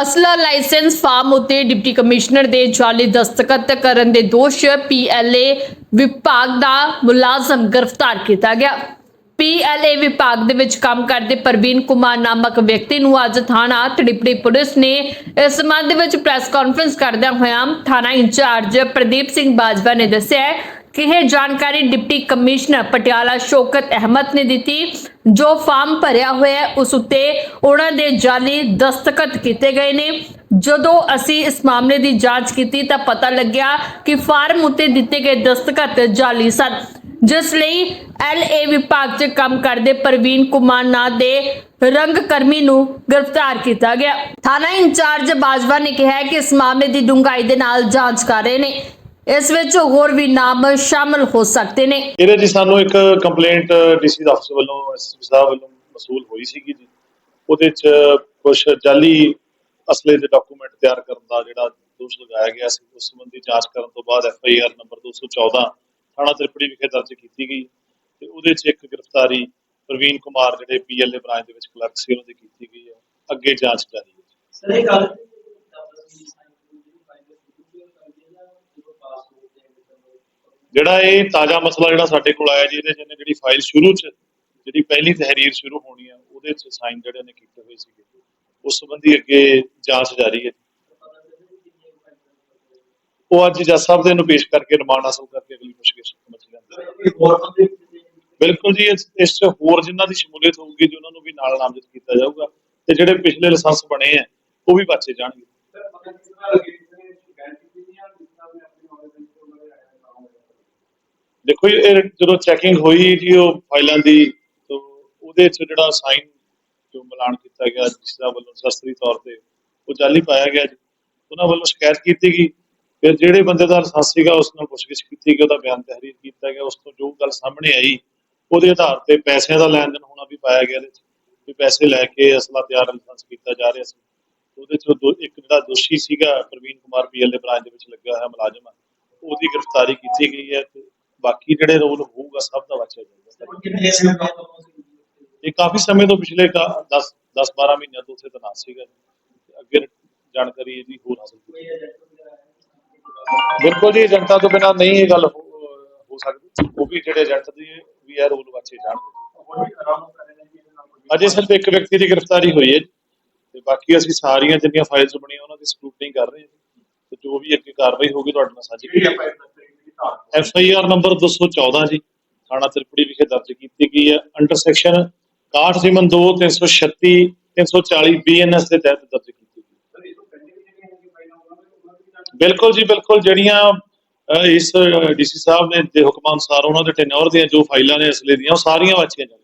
ਅਸਲਾ licence form ਉਤੇ deputy commissioner ਦੇ ਜਾਲੀ ਦਸਤਖਤ ਕਰਨ ਦੇ ਦੋਸ਼ ਪੀਐਲਏ ਵਿਭਾਗ ਦਾ ਮੁਲਾਜ਼ਮ ਗ੍ਰਿਫਤਾਰ ਕੀਤਾ ਗਿਆ। ਪੀਐਲਏ ਵਿਭਾਗ ਦੇ ਵਿੱਚ ਕੰਮ ਕਰਦੇ ਪ੍ਰਵੀਨ ਕੁਮਾਰ ਨਾਮਕ ਵਿਅਕਤੀ ਨੂੰ ਅੱਜ ਥਾਣਾ ਤੜਿਪੜੀ ਪੁਲਿਸ ਨੇ ਇਸ ਸੰਬੰਧ ਵਿੱਚ ਪ੍ਰੈਸ ਕਾਨਫਰੰਸ ਕਰਦਿਆਂ ਹੋਇਆਂ ਥਾਣਾ ਇੰਚਾਰਜ ਪ੍ਰਦੀਪ ਸਿੰਘ ਬਾਜਵਾ ਨੇ ਦੱਸਿਆ ਕਿ ਇਹ ਜਾਣਕਾਰੀ ਡਿਪਟੀ ਕਮਿਸ਼ਨਰ ਪਟਿਆਲਾ ਸ਼ੌਕਤ ਅਹਿਮਦ ਨੇ ਦਿੱਤੀ। ਜੋ ਫਾਰਮ ਭਰਿਆ ਹੋਇਆ ਹੈ, ਉਸ ਉੱਤੇ ਉਹਨਾਂ ਦੇ ਜਾਲੀ ਦਸਤਖਤ ਕੀਤੇ ਗਏ ਨੇ। ਜਦੋਂ ਅਸੀਂ ਇਸ ਮਾਮਲੇ ਦੀ ਜਾਂਚ ਕੀਤੀ ਤਾਂ ਪਤਾ ਲੱਗਿਆ ਕਿ ਫਾਰਮ ਉੱਤੇ ਦਿੱਤੇ ਗਏ ਦਸਤਖਤ ਜਾਲੀ ਸਨ, ਜਿਸ ਲਈ ਐਲਏ ਵਿਭਾਗ 'ਚ ਕੰਮ ਕਰਦੇ ਪ੍ਰਵੀਨ ਕੁਮਾਰ ਨਾਂ ਦੇ ਰੰਗ ਕਰਮੀ ਨੂੰ ਗ੍ਰਿਫਤਾਰ ਕੀਤਾ ਗਿਆ। ਥਾਣਾ ਇੰਚਾਰਜ ਬਾਜਵਾ ਨੇ ਕਿਹਾ ਕਿ ਇਸ ਮਾਮਲੇ ਦੀ ਡੂੰਘਾਈ ਦੇ ਨਾਲ ਜਾਂਚ ਕਰ ਰਹੇ ਨੇ। ਇਸ ਵਿੱਚ ਹੋਰ ਵੀ ਨਾਮ ਸ਼ਾਮਲ ਹੋ ਸਕਦੇ ਨੇ। ਇਹਦੇ ਜੀ ਸਾਨੂੰ ਇੱਕ ਕੰਪਲੇਂਟ ਡੀਸੀ ਦਫ਼ਤਰ ਵੱਲੋਂ ਐਸਪੀ ਸਾਹਿਬ ਵੱਲੋਂ ਮਸੂਲ ਹੋਈ ਸੀਗੀ ਜੀ। ਉਹਦੇ ਚ ਕੁਝ ਜਾਲੀ ਅਸਲੇ ਦੇ ਡਾਕੂਮੈਂਟ ਤਿਆਰ ਕਰਨ ਦਾ ਜਿਹੜਾ ਦੋਸ਼ ਲਗਾਇਆ ਗਿਆ ਸੀ ਉਸ ਸੰਬੰਧੀ ਜਾਂਚ ਕਰਨ ਤੋਂ ਬਾਅਦ ਐਫ ਆਈ ਆਰ ਨੰਬਰ 214 ਥਾਣਾ ਤ੍ਰਿਪੜੀ ਵਿਖੇ ਦਰਜ ਕੀਤੀ ਗਈ। ਤੇ ਉਹਦੇ ਚ ਇੱਕ ਗ੍ਰਿਫਤਾਰੀ ਪ੍ਰਵੀਨ ਕੁਮਾਰ ਜਿਹੜੇ ਪੀਐਲਏ ਬ੍ਰਾਂਚ ਦੇ ਵਿੱਚ ਕਲਰਕ ਸੀ ਉਹਨਾਂ ਦੀ ਕੀਤੀ ਗਈ ਹੈ। ਅੱਗੇ ਜਾਂਚ ਜਾਰੀ ਹੈ ਸਰ ਇਹ ਗੱਲ ਜਿਹੜਾ ਇਹ ਤਾਜ਼ਾ ਮਸਲਾ ਜਿਹੜਾ ਸਾਡੇ ਕੋਲ ਆਇਆ ਜੀ ਇਹਦੇ ਚ ਇਹਨੇ ਜਿਹੜੀ ਫਾਈਲ ਸ਼ੁਰੂ ਚ ਜਿਹੜੀ ਪਹਿਲੀ ਤਹਿਰੀਰ ਸ਼ੁਰੂ ਹੋਣੀ ਆ ਉਹਦੇ ਚ ਸਾਈਨ ਜਿਹੜੇ ਨੇ ਕੀਤੇ ਹੋਏ ਸੀਗੇ। ਉਸ ਸੰਬੰਧੀ ਅੱਗੇ ਜਾਂਚ ਜਾਰੀ ਹੈ। ਉਹ ਅੱਜ ਜੱਜ ਸਾਹਿਬ ਦੇ ਨੂੰ ਪੇਸ਼ ਕਰਕੇ ਰਿਮਾਂਡ ਹਾਸਲ ਕਰਕੇ ਅਗਲੀ ਪੁੱਛਗਿੱਛ ਸਮਝ ਲੈਂਦੇ ਬਿਲਕੁਲ ਜੀ ਇਸ ਇਸ ਚ ਹੋਰ ਜਿਨ੍ਹਾਂ ਦੀ ਸ਼ਮੂਲੀਅਤ ਹੋਊਗੀ ਜੀ ਉਹਨਾਂ ਨੂੰ ਵੀ ਨਾਲ ਨਾਮਜ਼ਦ ਕੀਤਾ ਜਾਊਗਾ ਤੇ ਜਿਹੜੇ ਪਿਛਲੇ ਲਾਇਸੈਂਸ ਬਣੇ ਆ ਉਹ ਵੀ ਬਚੇ ਜਾਣਗੇ। ਦੇਖੋ ਜੀ, ਇਹ ਜਦੋਂ ਚੈਕਿੰਗ ਹੋਈ ਜੀ ਉਹ ਫਾਈਲਾਂ ਦੀ ਤੋਂ ਉਹਦੇ ਚ ਜਿਹੜਾ ਸਾਈਨ ਜੋ ਮਿਲਾਨ ਕੀਤਾ ਗਿਆ ਜਿਸ ਦਾ ਵੱਲੋਂ ਸ਼ਸਤਰੀ ਤੌਰ ਤੇ ਉਹ ਜਾਲੀ ਪਾਇਆ ਗਿਆ ਜੀ ਉਹਨਾਂ ਵੱਲੋਂ ਸ਼ਿਕਾਇਤ ਕੀਤੀ ਗਈ। ਫਿਰ ਜਿਹੜੇ ਬੰਦੇ ਦਾ ਲਾਇਸੈਂਸ ਸੀਗਾ ਉਸ ਨਾਲ ਪੁੱਛਗਿੱਛ ਕੀਤੀ ਗਈ ਉਹਦਾ ਬਿਆਨ ਤਹਿਰੀਰ ਕੀਤਾ ਗਿਆ। ਉਸ ਤੋਂ ਜੋ ਗੱਲ ਸਾਹਮਣੇ ਆਈ ਉਹਦੇ ਆਧਾਰ ਤੇ ਪੈਸਿਆਂ ਦਾ ਲੈਣ ਦੇਣ ਹੋਣਾ ਵੀ ਪਾਇਆ ਗਿਆ ਇਹਦੇ ਚ ਵੀ ਪੈਸੇ ਲੈ ਕੇ ਅਸਲਾ ਤਿਆਰ ਲਾਇਸੈਂਸ ਕੀਤਾ ਜਾ ਰਿਹਾ ਸੀ। ਉਹਦੇ ਚ ਦੋ- ਇੱਕ ਜਿਹੜਾ ਦੋਸ਼ੀ ਸੀਗਾ ਪ੍ਰਵੀਨ ਕੁਮਾਰ ਪੀਐਲਏ ਬ੍ਰਾਂਚ ਦੇ ਵਿੱਚ ਲੱਗਿਆ ਹੋਇਆ ਮੁਲਾਜ਼ਮ ਉਹਦੀ ਗ੍ਰਿਫਤਾਰੀ ਕੀਤੀ ਗਈ ਹੈ ਤੇ ਬਾਕੀ ਜਿਹੜੇ ਰੋਲ ਹੋਊਗਾ ਸਭ ਦਾ ਵਾਚਿਆ ਜਾਊਗਾ। ਇਹ ਕਾਫੀ ਸਮੇਂ ਤੋਂ ਪਿਛਲੇ 10 10 12 ਮਹੀਨਿਆਂ ਤੋਂ ਉੱਥੇ ਤੈਨਾਤ ਸੀਗਾ। ਅੱਗੇ ਜਾਣਕਾਰੀ ਇਹਦੀ ਹੋਰ ਹਾਸਲ ਕੀਤੀ। ਬਿਲਕੁਲ ਜੀ ਏਜੰਟਾਂ ਤੋਂ ਬਿਨਾਂ ਨਹੀਂ ਇਹ ਗੱਲ ਹੋ ਸਕਦੀ। ਉਹ ਵੀ ਜਿਹੜੇ ਏਜੰਟ ਦੀ ਵੀ ਇਹ ਰੋਲ ਵਾਚੇ ਜਾਣਗੇ। ਅਜੇ ਸਿਰਫ ਇੱਕ ਵਿਅਕਤੀ ਦੀ ਗ੍ਰਿਫਤਾਰੀ ਹੋਈ ਹੈ ਤੇ ਬਾਕੀ ਅਸੀਂ ਸਾਰੀਆਂ ਜਿੰਨੀਆਂ ਫਾਈਲਸ ਬਣੀਆਂ ਉਹਨਾਂ ਦੀ ਸਕਰੂਟਨੀ ਕਰ ਰਹੇ ਹਾਂ ਤੇ ਜੋ ਵੀ ਅੱਗੇ ਕਾਰਵਾਈ ਹੋਊਗੀ ਤੁਹਾਡੇ ਨਾਲ ਸਾਂਝੀ ਕੀਤੀ ਐਫ ਆਈ ਆਰ ਨੰਬਰ 214 ਜੀ ਥਾਣਾ ਤ੍ਰਿਪੜੀ ਵਿਖੇ ਦਰਜ ਕੀਤੀ ਗਈ ਹੈ। ਅੰਡਰ ਸੈਕਸ਼ਨ 61 ਸਿਮਨ 2 336 340 ਬੀਐਨਐਸ ਦੇ ਤਹਿਤ ਦਰਜ ਕੀਤੀ ਗਈ ਬਿਲਕੁਲ ਜੀ ਬਿਲਕੁਲ ਜਿਹੜੀਆਂ ਅਹ, ਇਸ ਡੀਸੀ ਸਾਹਿਬ ਨੇ ਦੇ ਹੁਕਮਾਂ ਅਨੁਸਾਰ ਉਹਨਾਂ ਦੇ ਟੈਨੋਰ ਦੀਆਂ ਜੋ ਫਾਈਲਾਂ ਨੇ ਅਸਲੇ ਦੀਆਂ ਉਹ ਸਾਰੀਆਂ ਵਾਚੀਆਂ ਜਾਣਗੀਆਂ